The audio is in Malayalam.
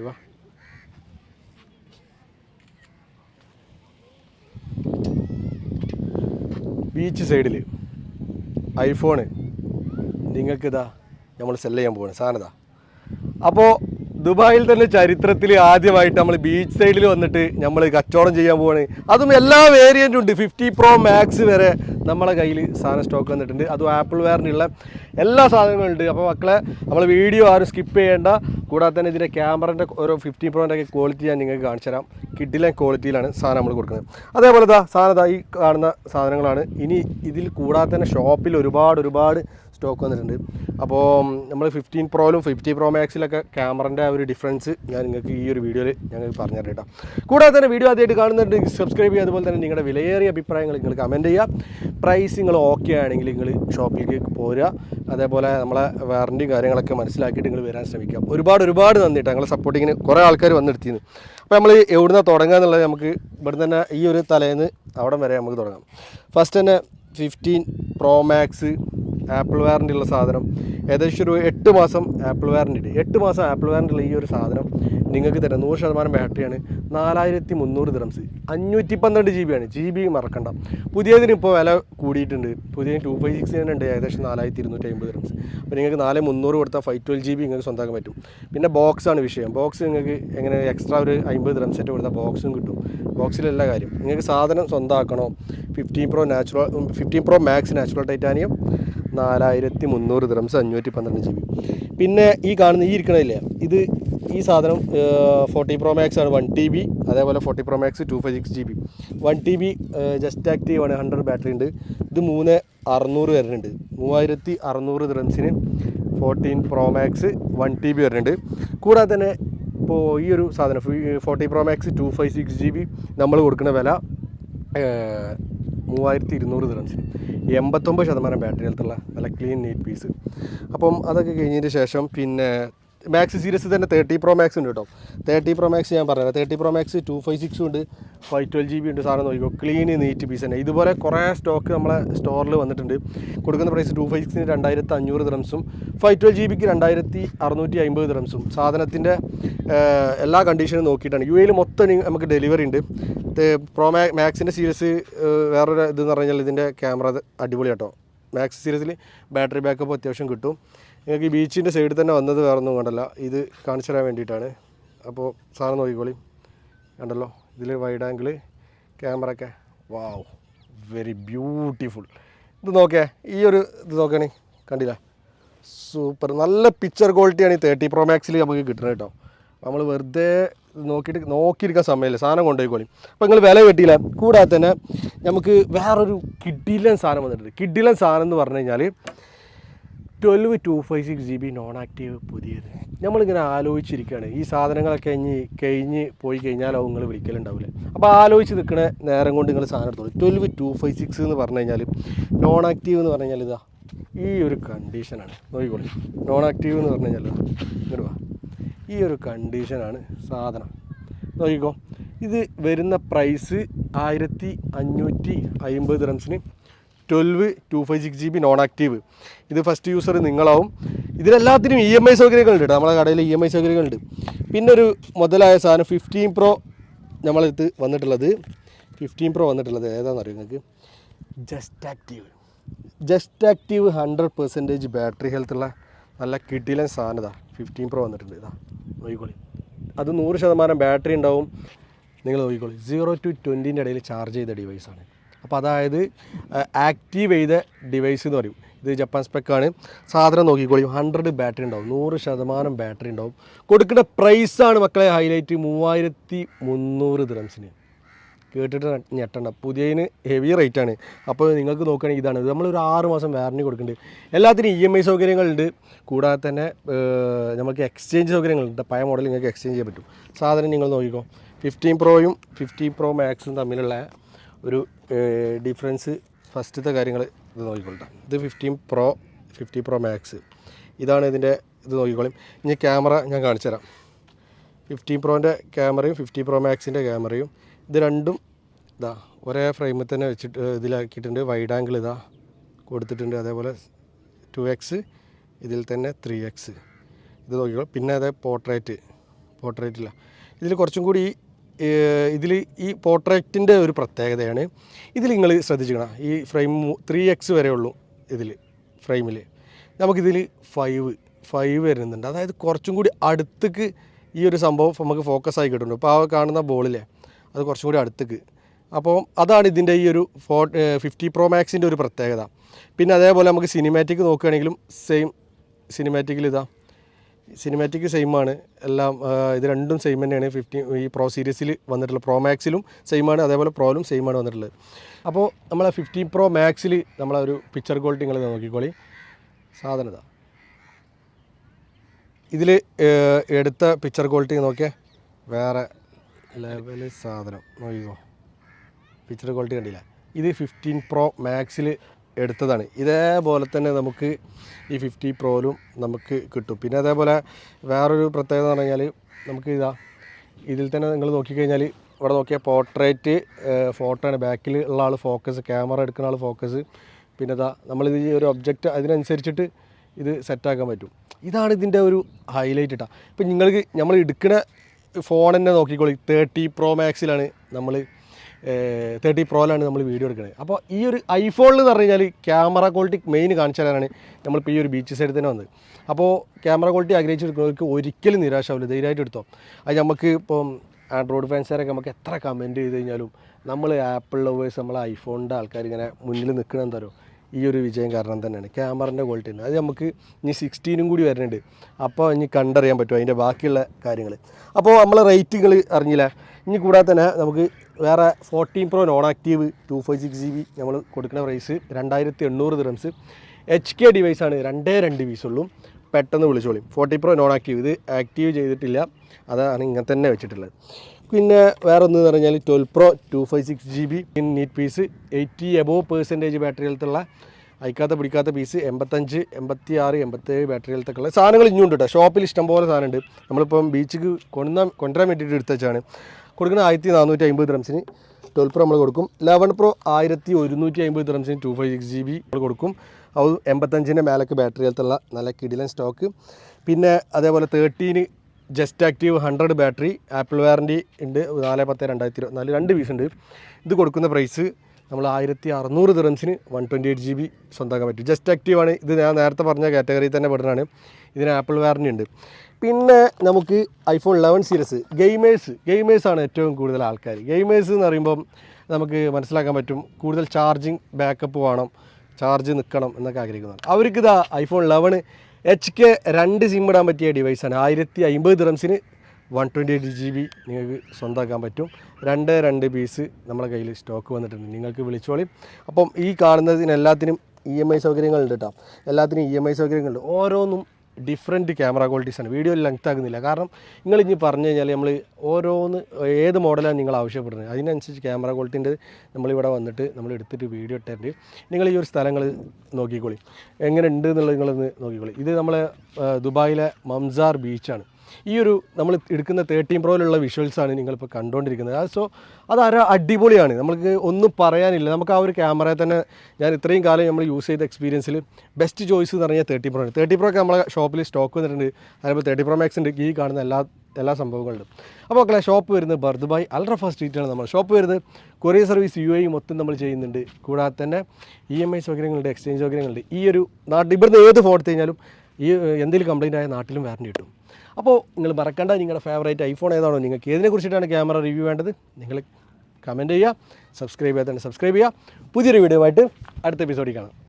ഇവ ബീച്ച് സൈഡിൽ ഐഫോണ് നിങ്ങൾക്ക് ഇതാ നമ്മൾ സെല്ല് ചെയ്യാൻ പോവാണ്. സാധനതാ അപ്പോൾ ദുബായിൽ തന്നെ ചരിത്രത്തിൽ ആദ്യമായിട്ട് നമ്മൾ ബീച്ച് സൈഡിൽ വന്നിട്ട് നമ്മൾ കച്ചവടം ചെയ്യാൻ പോവാണ്. അതും എല്ലാ വേരിയന്റും ഉണ്ട്. ഫിഫ്റ്റി പ്രോ മാക്സ് വരെ നമ്മളെ കയ്യിൽ സാധനം സ്റ്റോക്ക് വന്നിട്ടുണ്ട്. അതും ആപ്പിൾ വെയറിനുള്ള എല്ലാ സാധനങ്ങളും ഉണ്ട്. അപ്പോൾ മക്കളെ നമ്മൾ വീഡിയോ ആരും സ്കിപ്പ് ചെയ്യേണ്ട. കൂടാതെ തന്നെ ഇതിന്റെ ക്യാമറന്റെ ഓരോ ഫിഫ്റ്റി പ്രോന്റെ ഒക്കെ ക്വാളിറ്റി ഞാൻ നിങ്ങൾക്ക് കാണിച്ചു തരാം. കിഡിലെ ക്വാളിറ്റിയിലാണ് സാധനം നമ്മൾ കൊടുക്കുന്നത്. അതേപോലെ ഇതാ സാധനം ഈ കാണുന്ന സാധനങ്ങളാണ്. ഇനി ഇതിൽ കൂടാതെ തന്നെ ഷോപ്പിൽ ഒരുപാട് ഒരുപാട് സ്റ്റോക്ക് വന്നിട്ടുണ്ട്. അപ്പോൾ നമ്മൾ ഫിഫ്റ്റീൻ പ്രോയിലും ഫിഫ്റ്റി പ്രോ മാക്സിലൊക്കെ ക്യാമറന്റെ ആ ഒരു ഡിഫറൻസ് ഞാൻ നിങ്ങൾക്ക് ഈ ഒരു വീഡിയോയിൽ ഞങ്ങൾ പറഞ്ഞു കേട്ടോ. കൂടാതെ തന്നെ വീഡിയോ ആദ്യമായിട്ട് കാണുന്നുണ്ട് സബ്സ്ക്രൈബ് ചെയ്യുക അതുപോലെ തന്നെ നിങ്ങളുടെ വിലയേറിയ അഭിപ്രായങ്ങൾ നിങ്ങൾ കമന്റ് ചെയ്യുക. പ്രൈസ് നിങ്ങൾ ഓക്കെ ആണെങ്കിൽ നിങ്ങൾ ഷോപ്പിലേക്ക് പോരുക. അതേപോലെ നമ്മളെ വാറന്റിയും കാര്യങ്ങളൊക്കെ മനസ്സിലാക്കിയിട്ട് നിങ്ങൾ വരാൻ ശ്രമിക്കുക. ഒരുപാട് ഒരുപാട് നന്ദി കേട്ടോ ഞങ്ങളെ സപ്പോർട്ടിങ്ങിന് കുറേ ആൾക്കാർ വന്നെടുത്തിരുന്നു അപ്പോൾ നമ്മൾ എവിടുന്ന തുടങ്ങുക എന്നുള്ളത് നമുക്ക് ഇവിടെ തന്നെ ഈ ഒരു തലേന്ന് അവിടെ വരെ നമുക്ക് തുടങ്ങാം. ഫസ്റ്റ് തന്നെ fifteen pro max Apple warranty ഉള്ള സാധനം. ഏകദേശം ഒരു എട്ട് മാസം ആപ്പിൾ വാറന്റി ഉണ്ട്. എട്ട് മാസം ആപ്പിൾ വാറന്റി ഉള്ള ഈ ഒരു സാധനം നിങ്ങൾക്ക് തരാം. നൂറ് ശതമാനം ബാറ്ററിയാണ് നാലായിരത്തി മുന്നൂറ് ദിറംസ് അഞ്ഞൂറ്റി പന്ത്രണ്ട് ജി ബി ആണ്. ജി ബി മറക്കണ്ട. പുതിയതിന് ഇപ്പോൾ വില കൂടിയിട്ടുണ്ട്. പുതിയ ടു ഫൈവ് സിക്സ് തന്നെ ഉണ്ട്. ഏകദേശം നാലായിരത്തി ഇരുന്നൂറ്റി അമ്പത് ദിറംസ് അപ്പോൾ നിങ്ങൾക്ക് നാല് മുന്നൂറ് കൊടുത്താൽ ഫൈവ് ട്വൽവ് ജി ബി നിങ്ങൾക്ക് സ്വന്തമാക്കാൻ പറ്റും. പിന്നെ ബോക്സ് ആണ് വിഷയം. ബോക്സ് നിങ്ങൾക്ക് എങ്ങനെ എക്സ്ട്രാ ഒരു അമ്പത് ദിറംസ് സെറ്റ് കൊടുത്താൽ ബോക്സും കിട്ടും. ബോക്സിലെല്ലാ കാര്യം. നിങ്ങൾക്ക് സാധനം സ്വന്തമാക്കണോ? Fifteen pro natural fifteen pro max natural titanium നാലായിരത്തി മുന്നൂറ് ദ്രംസ് അഞ്ഞൂറ്റി പന്ത്രണ്ട് ജി ബി പിന്നെ ഈ കാണുന്ന ഈ ഇരിക്കണില്ലേ ഇത് ഈ സാധനം ഫോർട്ടി പ്രോ മാക്സ് ആണ് വൺ ടി ബി അതേപോലെ forty pro max two five six G B one T B just active ആണ് ഹൺഡ്രഡ് ബാറ്ററി ഉണ്ട്. ഇത് മൂന്ന് അറുന്നൂറ് വരുന്നുണ്ട്. മൂവായിരത്തി അറുന്നൂറ് ദ്രംസിന് fourteen pro max one T B വരുന്നുണ്ട്. കൂടാതെ തന്നെ ഇപ്പോൾ ഈ ഒരു സാധനം forty pro max two five six G B നമ്മൾ കൊടുക്കുന്ന വില മൂവായിരത്തി ഇരുന്നൂറ് ദിറംസിന് എൺപത്തൊമ്പത് ശതമാനം ബാറ്ററി ഹെൽത്തുള്ള നല്ല ക്ലീൻ നീറ്റ് പീസ് അപ്പം അതൊക്കെ കഴിഞ്ഞതിന് ശേഷം പിന്നെ മാക്സ് സീരീസ് തന്നെ തേർട്ടി പ്രോ മാക്സ് ഉണ്ട് കേട്ടോ. തേർട്ടി പ്രോ മാക്സ് ഞാൻ പറഞ്ഞത് thirty pro max two five സിക്സും ഉണ്ട്. ഫൈവ് ട്വൽവ് ജി ബി ഉണ്ട് സാധനം നോക്കിക്കോ. ക്ലീൻ നീറ്റ് പീസ് തന്നെ. ഇതുപോലെ കുറേ സ്റ്റോക്ക് നമ്മളെ സ്റ്റോറിൽ വന്നിട്ടുണ്ട്. കൊടുക്കുന്ന പ്രൈസ് ടു ഫൈവ് സിക്സിന് രണ്ടായിരത്തി അഞ്ഞൂറ് ദ്രംസും ഫൈവ് ട്വൽവ് ജി ബിക്ക് രണ്ടായിരത്തി അറുന്നൂറ്റി അമ്പത് ദ്രംസും സാധനത്തിന്റെ എല്ലാ കണ്ടീഷനും നോക്കിയിട്ടാണ്. യു എയിൽ മൊത്തം നമുക്ക് ഡെലിവറി ഉണ്ട്. പ്രോ മാ മാക്സിന്റെ സീരീസ് വേറൊരു ഇതെന്ന് പറഞ്ഞാൽ ഇതിന്റെ ക്യാമറ അടിപൊളി കേട്ടോ മാക്സ് സീരീസിൽ ബാറ്ററി ബാക്കപ്പ് അത്യാവശ്യം കിട്ടും. നിങ്ങൾക്ക് ഈ ബീച്ചിന്റെ സൈഡിൽ തന്നെ വന്നത് വേറെ ഒന്നും കണ്ടല്ല. ഇത് കാണിച്ചു തരാൻ വേണ്ടിയിട്ടാണ്. അപ്പോൾ സാധനം നോക്കിക്കോളി. കണ്ടല്ലോ? ഇതിൽ വൈഡ് ആംഗിൾ ക്യാമറ ഒക്കെ. വാവ് വെരി ബ്യൂട്ടിഫുൾ ഇത് നോക്കേ ഈ ഒരു ഇത് നോക്കണേ കണ്ടില്ല? സൂപ്പർ നല്ല പിക്ചർ ക്വാളിറ്റിയാണ് ഈ തേർട്ടി പ്രോ മാക്സിൽ നമുക്ക് കിട്ടുന്നത് കേട്ടോ. നമ്മൾ വെറുതെ നോക്കിയിട്ട് നോക്കിയിരിക്കാൻ സമയമില്ല. സാധനം കൊണ്ടുപോയിക്കോളി. അപ്പോൾ നിങ്ങൾ വില കിട്ടിയില്ല കൂടാതെ തന്നെ നമുക്ക് വേറൊരു കിഡിലൻ സാധനം വന്നിട്ടുണ്ട്. കിഡിലൻ സാധനം എന്ന് പറഞ്ഞു കഴിഞ്ഞാൽ twelve two five six G B non active പുതിയത്. നമ്മളിങ്ങനെ ആലോചിച്ചിരിക്കുകയാണ്. ഈ സാധനങ്ങളൊക്കെ കഴിഞ്ഞ് കഴിഞ്ഞ് പോയി കഴിഞ്ഞാലോ നിങ്ങൾ വിളിക്കലുണ്ടാവില്ല. അപ്പോൾ ആലോചിച്ച് നിൽക്കുന്ന നേരം കൊണ്ട് നിങ്ങൾ സാധനം എടുത്തോളൂ. ട്വൽവ് ടു ഫൈവ് സിക്സ് എന്ന് പറഞ്ഞു കഴിഞ്ഞാൽ നോൺ ആക്റ്റീവ് എന്ന് പറഞ്ഞു കഴിഞ്ഞാൽ ഇതാ ഈ ഒരു കണ്ടീഷനാണ് നോക്കിക്കോളി. നോൺ ആക്റ്റീവ് എന്ന് പറഞ്ഞു കഴിഞ്ഞാൽ വാ. ഈ ഒരു കണ്ടീഷനാണ് സാധനം. നോക്കിക്കോ. ഇത് വരുന്ന പ്രൈസ് ആയിരത്തി അഞ്ഞൂറ്റി അമ്പത് റംസിന് twelve two five six G B non active ഇത് ഫസ്റ്റ് യൂസർ നിങ്ങളാവും. ഇതിലെല്ലാത്തിനും ഇ എം ഐ സൗകര്യങ്ങളുണ്ട് നമ്മുടെ കടയിൽ ഇ എം ഐ സൗകര്യങ്ങളുണ്ട്. പിന്നെ ഒരു മുതലായ സാധനം ഫിഫ്റ്റീൻ പ്രോ നമ്മളടുത്ത് വന്നിട്ടുള്ളത്. ഫിഫ്റ്റീൻ പ്രോ വന്നിട്ടുള്ളത് ഏതാണെന്ന് അറിയാം നിങ്ങൾക്ക്? Just active just active hundred percentage battery health ഉള്ള നല്ല കിട്ടിയിലെ സാധനം ഇതാ. ഫിഫ്റ്റീൻ പ്രോ വന്നിട്ടുണ്ട്. ഇതാ. നോക്കിക്കോളി. അത് നൂറ് ശതമാനം ബാറ്ററി ഉണ്ടാവും. നിങ്ങൾ നോക്കിക്കോളി. സീറോ ടു ട്വന്റിന്റെ ഇടയിൽ ചാർജ് ചെയ്ത ഡിവൈസാണ് അപ്പോൾ അതായത് ആക്റ്റീവ് ചെയ്ത ഡിവൈസ് എന്ന് പറയും. ഇത് ജപ്പാൻ സ്പെക്കാണ് സാധനം നോക്കിക്കോളി. ഹൺഡ്രഡ് ബാറ്ററി ഉണ്ടാവും. നൂറ് ശതമാനം ബാറ്ററി ഉണ്ടാവും. കൊടുക്കുന്ന പ്രൈസാണ് മക്കളെ ഹൈലൈറ്റ് മൂവായിരത്തി മുന്നൂറ് ദിറംസിന് കേട്ടിട്ട് ഞെട്ടണ്ട. പുതിയതിന് ഹെവി റേറ്റ് ആണ്. അപ്പോൾ നിങ്ങൾക്ക് നോക്കുകയാണെങ്കിൽ ഇതാണ്. ഇത് നമ്മളൊരു ആറ് മാസം വാറണ്ടി കൊടുക്കുന്നുണ്ട്. എല്ലാത്തിനും ഇ എം ഐ സൗകര്യങ്ങളുണ്ട്. കൂടാതെ തന്നെ നമുക്ക് എക്സ്ചേഞ്ച് സൗകര്യങ്ങളുണ്ട്. പഴയ മോഡൽ നിങ്ങൾക്ക് എക്സ്ചേഞ്ച് ചെയ്യാൻ പറ്റും. സാധനം നിങ്ങൾ നോക്കിക്കോ. ഫിഫ്റ്റീൻ പ്രോയും ഫിഫ്റ്റീൻ പ്രോ മാക്സും തമ്മിലുള്ള ഒരു ഡിഫറൻസ് ഫസ്റ്റത്തെ കാര്യങ്ങൾ ഇത് നോക്കിക്കൊള്ളാം ഇത് fifteen pro fifty pro max ഇതാണ് ഇതിന്റെ ഇത് നോക്കിക്കോളും. ഇനി ക്യാമറ ഞാൻ കാണിച്ചു തരാം ഫിഫ്റ്റീൻ പ്രോന്റെ ക്യാമറയും ഫിഫ്റ്റി പ്രോ മാക്സിന്റെ ക്യാമറയും ഇത് രണ്ടും ഇതാ ഒരേ ഫ്രെയിമിൽ തന്നെ വെച്ചിട്ട് ഇതിലാക്കിയിട്ടുണ്ട്. വൈഡ് ആംഗിൾ ഇതാ കൊടുത്തിട്ടുണ്ട്. അതേപോലെ ടു എക്സ് ഇതിൽ തന്നെ ത്രീ എക്സ് ഇത് നോക്കിക്കോളും. പിന്നെ അതേ പോർട്രേറ്റ് പോർട്രേറ്റില്ല ഇതിൽ കുറച്ചും കൂടി ഇതിൽ ഈ പോർട്രേറ്റിന്റെ ഒരു പ്രത്യേകതയാണ്. ഇതിൽ നിങ്ങൾ ശ്രദ്ധിച്ചിക്കണം ഈ ഫ്രെയിം ത്രീ എക്സ് വരെ ഉള്ളൂ ഇതിൽ ഫ്രെയിമിൽ നമുക്കിതിൽ ഫൈവ് ഫൈവ് വരുന്നുണ്ട്. അതായത് കുറച്ചും കൂടി അടുത്തേക്ക് ഈ ഒരു സംഭവം നമുക്ക് ഫോക്കസ് ആയി കിട്ടുന്നുണ്ട്. ഇപ്പോൾ ആ കാണുന്ന ബോളിലെ അത് കുറച്ചും കൂടി അടുത്തേക്ക്. അപ്പോൾ അതാണ് ഇതിന്റെ ഈ ഒരു ഫോ ഫിഫ്റ്റി പ്രോ മാക്സിന്റെ ഒരു പ്രത്യേകത. പിന്നെ അതേപോലെ നമുക്ക് സിനിമാറ്റിക് നോക്കുകയാണെങ്കിലും സെയിം സിനിമാറ്റിക്കിൽ ഇതാ. സിനിമാറ്റിക് സെയിം ആണ്. എല്ലാം ഇത് രണ്ടും സെയിം തന്നെയാണ്. ഫിഫ്റ്റി ഈ പ്രോ സീരീസിൽ വന്നിട്ടുള്ള പ്രോ മാക്സിലും സെയിം ആണ്. അതേപോലെ പ്രോയിലും സെയിം ആണ് വന്നിട്ടുള്ളത്. അപ്പോൾ നമ്മളെ ഫിഫ്റ്റീൻ പ്രോ മാക്സിൽ നമ്മളെ ഒരു പിക്ചർ ക്വാളിറ്റി നിങ്ങൾ നോക്കിക്കോളി. സാധനത ഇതാ. ഇതിൽ എടുത്ത പിക്ചർ ക്വാളിറ്റി നോക്കിയാൽ വേറെ ലെവൽ സാധനം. നോക്കിക്കോ. പിക്ചർ ക്വാളിറ്റി കണ്ടില്ല? ഇത് ഫിഫ്റ്റീൻ പ്രോ മാക്സിൽ എടുത്തതാണ്. ഇതേപോലെ തന്നെ നമുക്ക് ഈ ഫിഫ്റ്റി പ്രോയിലും നമുക്ക് കിട്ടും. പിന്നെ അതേപോലെ വേറൊരു പ്രത്യേകത എന്ന് പറഞ്ഞാൽ നമുക്ക് ഇതാ ഇതിൽ തന്നെ നിങ്ങൾ നോക്കിക്കഴിഞ്ഞാൽ ഇവിടെ നോക്കിയാൽ പോർട്രേറ്റ് ഫോട്ടോ ആണ്. ബാക്കിൽ ഉള്ള ആൾ ഫോക്കസ് ക്യാമറ എടുക്കുന്ന ആൾ ഫോക്കസ് പിന്നെ ഇതാ നമ്മളിത് ഈ ഒരു ഒബ്ജക്റ്റ് അതിനനുസരിച്ചിട്ട് ഇത് സെറ്റാക്കാൻ പറ്റും. ഇതാണ് ഇതിന്റെ ഒരു ഹൈലൈറ്റ് ഇട്ടാ ഇപ്പം നിങ്ങൾക്ക് നമ്മൾ എടുക്കുന്ന ഫോൺ തന്നെ നോക്കിക്കോളി. തേർട്ടി പ്രോ മാക്സിലാണ് നമ്മൾ തേർട്ടി പ്രോയിലാണ് നമ്മൾ വീഡിയോ എടുക്കുന്നത് അപ്പോൾ ഈ ഒരു ഐഫോണിൽ എന്ന് പറഞ്ഞു കഴിഞ്ഞാൽ ക്യാമറ ക്വാളിറ്റി മെയിൻ കാണിച്ചു തരാനാണ് നമ്മളിപ്പോൾ ഈ ഒരു ബീച്ച് സൈഡിൽ തന്നെ വന്നത്. അപ്പോൾ ക്യാമറ ക്വാളിറ്റി ആഗ്രഹിച്ചെടുക്കുന്നവർക്ക് ഒരിക്കലും നിരാശാവില്ല ധൈര്യമായിട്ട് എടുത്തോ. അത് നമുക്ക് ഇപ്പം ആൻഡ്രോയിഡ് ഫാൻസുകാരൊക്കെ നമുക്ക് എത്ര കമന്റ് ചെയ്ത് കഴിഞ്ഞാലും നമ്മൾ ആപ്പിൾ ലവേഴ്സ് നമ്മൾ ഐഫോണിന്റെ ആൾക്കാർ ഇങ്ങനെ മുന്നിൽ നിൽക്കണം തരും ഈ ഒരു വിജയം കാരണം തന്നെയാണ്. ക്യാമറന്റെ ക്വാളിറ്റി തന്നെ. അത് നമുക്ക് ഇനി സിക്സ്റ്റീനും കൂടി വരുന്നുണ്ട് അപ്പോൾ ഇനി കണ്ടറിയാൻ പറ്റും അതിന്റെ ബാക്കിയുള്ള കാര്യങ്ങൾ അപ്പോൾ നമ്മൾ റേറ്റുകൾ അറിഞ്ഞില്ല? ഇനി കൂടാതെ തന്നെ നമുക്ക് വേറെ fourteen pro non active two five six G B നമ്മൾ കൊടുക്കുന്ന പ്രൈസ് രണ്ടായിരത്തി എണ്ണൂറ് ദിറംസ് എച്ച് കെ ഡിവൈസാണ് രണ്ടേ രണ്ട് പീസുള്ളൂ പെട്ടെന്ന് വിളിച്ചോളി. ഫോർട്ടി പ്രോ നോൺ ആക്റ്റീവ് ഇത് ആക്റ്റീവ് ചെയ്തിട്ടില്ല. അതാണ് ഇങ്ങനെ തന്നെ വെച്ചിട്ടുള്ളത്. പിന്നെ വേറെ ഒന്ന് പറഞ്ഞാൽ twelve pro two five six G B in neat piece eighty above percentage ബാറ്ററിയിലത്തുള്ള അയക്കാത്ത പിടിക്കാത്ത പീസ് എൺപത്തഞ്ച് എൺപത്തി ആറ് എൺപത്തേഴ് ബാറ്ററിയിലത്തൊക്കെയുള്ള സാധനങ്ങൾ ഇനിയുണ്ട് കേട്ടോ ഷോപ്പിൽ ഇഷ്ടംപോലെ സാധനമുണ്ട്. നമ്മളിപ്പം ബീച്ചിക്ക് കൊണ്ടുവന്ന കൊണ്ടുവരാൻ വേണ്ടിയിട്ട് എടുത്ത് വെച്ചാണ് കൊടുക്കുന്ന ആയിരത്തി നാനൂറ്റി അമ്പത് ദ്രംസിന് ട്വൽവ് പ്രോ നമ്മൾ കൊടുക്കും. ലെവൻ പ്രോ ആയിരത്തി ഒരുന്നൂറ്റി അമ്പത് ദ്രംസിന് two five six G B നമ്മൾ കൊടുക്കും. അത് എൺപത്തഞ്ചിന്റെ മേലേക്ക് ബാറ്ററി ബാറ്ററിയിലത്തുള്ള നല്ല കിടിലൻ സ്റ്റോക്ക് പിന്നെ അതേപോലെ thirteen just active hundred battery Apple warranty ഉണ്ട്. നാല് പത്ത് രണ്ടായിരത്തി ഇരുപത്തിനാല് രണ്ട് പീസ് ഉണ്ട്. ഇത് കൊടുക്കുന്ന പ്രൈസ് നമ്മൾ ആയിരത്തി അറുന്നൂറ് ദിറംസിന് one twenty eight G B സ്വന്തമാക്കാൻ പറ്റും. ജസ്റ്റ് ആക്റ്റീവാണ് ഇത് ഞാൻ നേരത്തെ പറഞ്ഞ കാറ്റഗറിയിൽ തന്നെ പെടുന്നതാണ്. ഇതിന് ആപ്പിൾ വാറന്റി ഉണ്ട്. പിന്നെ നമുക്ക് ഐഫോൺ ലെവൻ സീരീസ് ഗെയിമേഴ്സ് ഗെയിമേഴ്സാണ് ഏറ്റവും കൂടുതൽ ആൾക്കാർ ഗെയിമേഴ്സ് എന്ന് പറയുമ്പം നമുക്ക് മനസ്സിലാക്കാൻ പറ്റും കൂടുതൽ ചാർജിങ് ബാക്കപ്പ് വേണം ചാർജ് നിൽക്കണം എന്നൊക്കെ ആഗ്രഹിക്കുന്നതാണ് അവർക്ക് ഇതാ ഐഫോൺ ലെവന് എച്ച് കെ രണ്ട് സിം ഇടാൻ പറ്റിയ ഡിവൈസാണ് ആയിരത്തി അമ്പത് ദിറംസിന് one twenty eight G B നിങ്ങൾക്ക് സ്വന്തമാക്കാൻ പറ്റും. രണ്ട് രണ്ട് പീസ് നമ്മുടെ കയ്യിൽ സ്റ്റോക്ക് വന്നിട്ടുണ്ട്. നിങ്ങൾക്ക് വിളിച്ചോളി. അപ്പം ഈ കാണുന്നതിന് എല്ലാത്തിനും ഇ എം ഐ സൗകര്യങ്ങളുണ്ട് കേട്ടോ എല്ലാത്തിനും ഇ എം ഐ സൗകര്യങ്ങളുണ്ട്. ഓരോന്നും ഡിഫറെന്റ് ക്യാമറ ക്വാളിറ്റീസാണ് വീഡിയോ ലെങ്ത് ആകുന്നില്ല. കാരണം നിങ്ങൾ ഇനി പറഞ്ഞു കഴിഞ്ഞാൽ നമ്മൾ ഓരോന്ന് ഏത് മോഡലാണ് നിങ്ങൾ ആവശ്യപ്പെടുന്നത്. അതിനനുസരിച്ച് ക്യാമറ ക്വാളിറ്റീന്റെ നമ്മളിവിടെ വന്നിട്ട് നമ്മൾ എടുത്തിട്ട് വീഡിയോ ഇട്ടിട്ടുണ്ട് നിങ്ങൾ ഈ ഒരു സ്ഥലങ്ങൾ നോക്കിക്കോളി. എങ്ങനെ ഉണ്ട് എന്നുള്ളത് നിങ്ങളൊന്ന് നോക്കിക്കോളി. ഇത് നമ്മളെ ദുബായിലെ മംസാർ ബീച്ചാണ് ഈ ഒരു നമ്മൾ എടുക്കുന്ന തേർട്ടീൻ പ്രോയിലുള്ള വിഷ്വൽസാണ് നിങ്ങളിപ്പോൾ കണ്ടുകൊണ്ടിരിക്കുന്നത്. അത് സോ അത് അടിപൊളിയാണ്. നമുക്ക് ഒന്നും പറയാനില്ല. നമുക്ക് ആ ഒരു ക്യാമറയെ തന്നെ ഞാൻ ഇത്രയും കാലം നമ്മൾ യൂസ് ചെയ്ത എക്സ്പീരിയൻസിൽ ബെസ്റ്റ് ചോയ്സ് എന്ന് പറഞ്ഞാൽ തേർട്ടി പ്രോ ആണ്. തേർട്ടി പ്രോ ഒക്കെ നമ്മളെ ഷോപ്പിൽ സ്റ്റോക്ക് വന്നിട്ടുണ്ട്. അതേപോലെ തേർട്ടി പ്രോ മാക്സ് ഉണ്ട്. ഈ കാണുന്ന എല്ലാ എല്ലാ സംഭവങ്ങളുണ്ട് അപ്പോൾ മക്കളെ ഷോപ്പ് വരുന്നത് ബർദുബായ് അൾട്രഫ സ്ട്രീറ്റാണ് നമ്മൾ ഷോപ്പ് വരുന്നത് കൊറിയർ സർവീസ് യു എ മൊത്തം നമ്മൾ ചെയ്യുന്നുണ്ട്. കൂടാതെ തന്നെ ഇ എം ഐ സൗകര്യങ്ങളുണ്ട് എക്സ്ചേഞ്ച് സൗകര്യങ്ങളുണ്ട്. ഈ ഒരു നാട്ടിൽ ഇവിടുന്ന് ഏത് ഫോൺ എടുത്തു കഴിഞ്ഞാലും ഈ എന്തെങ്കിലും കംപ്ലയിന്റ് ആയ നാട്ടിലും വാറണ്ടി കിട്ടും. അപ്പോൾ നിങ്ങൾ മറക്കേണ്ട നിങ്ങളുടെ ഫേവറേറ്റ് ഐഫോൺ ഏതാണോ നിങ്ങൾക്ക് ഏതിനെ കുറിച്ചിട്ടാണ് ക്യാമറ റിവ്യൂ വേണ്ടത്? നിങ്ങൾ കമന്റ് ചെയ്യുക സബ്സ്ക്രൈബ് ചെയ്യാത്തതാണ് സബ്സ്ക്രൈബ് ചെയ്യുക. പുതിയൊരു വീഡിയോ ആയിട്ട് അടുത്ത എപ്പിസോഡിൽ കാണാം.